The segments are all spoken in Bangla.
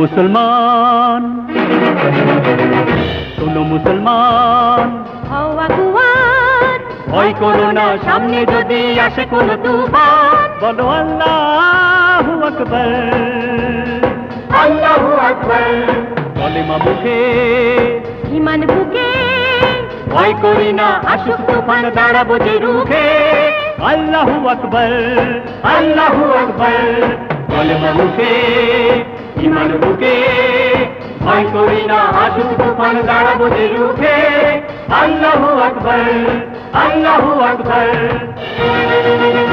মুসলমান শোনো মুসলমান। হওয়া গুয়ান ভয় করো না সামনে যদি আসে কোনো তুফান বলো আল্লাহু আকবার। আল্লাহু আকবার। কলেমা মুখে ইমান বুকে ভয় করি না আসুক তুফান দাঁড়াবো যে রুখে। আল্লাহু আকবার আল্লাহু আকবার। কলেমা মুখে ইমান বুকে, ভয় করি না আসুক তুফান দাঁড়াবো যে রুখে। আল্লাহু আকবর, আল্লাহু আকবার।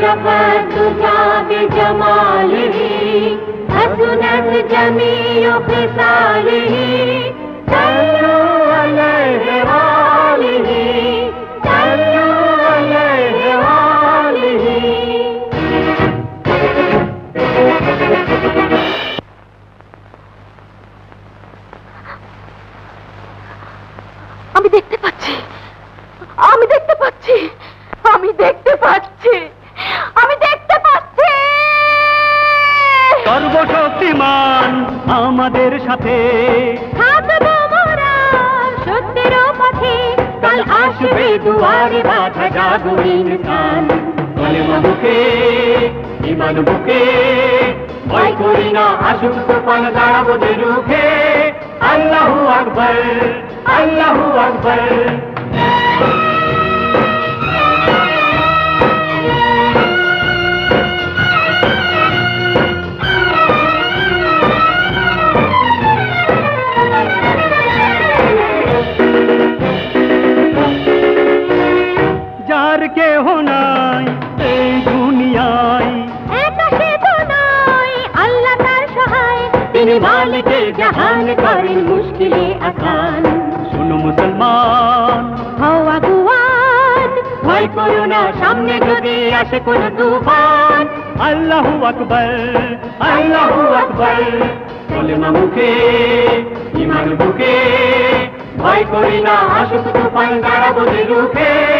प्रपद जाब जमालही हसनत जमीय खिसालही सल्लू अलैहि वालिही सल्लू अलैहि वालिही আমি দেখতে পাচ্ছি। আমি দেখতে পাচ্ছি। আমি দেখতে পাচ্ছি। সর্বশক্তিমান আমাদের সাথে। সত্যের পথে। কাল আসবে দুয়ারে বাধা জাগো ইনসান কলেমা মুখে ইমান বুকে ভয় করি না আসুক তুফান দাঁড়াবো যে রুখে। আল্লাহু আকবার আল্লাহু আকবার। যার কেহ নাই এই দুনিয়ায়। আল্লাহ তার সহায়। তিনি মালিকে জাহান করেন মুশকিলে আসান। শোনো মুসলমান। হওয়া গুয়ান ভয় করো না সামনে যদি আসে কোন তুফান। আল্লাহু আকবার আল্লাহু আকবার। কলেমা মুখে ইমান বুকে। ভয় করি না আসুক তুফান দাঁড়াবো রুখে।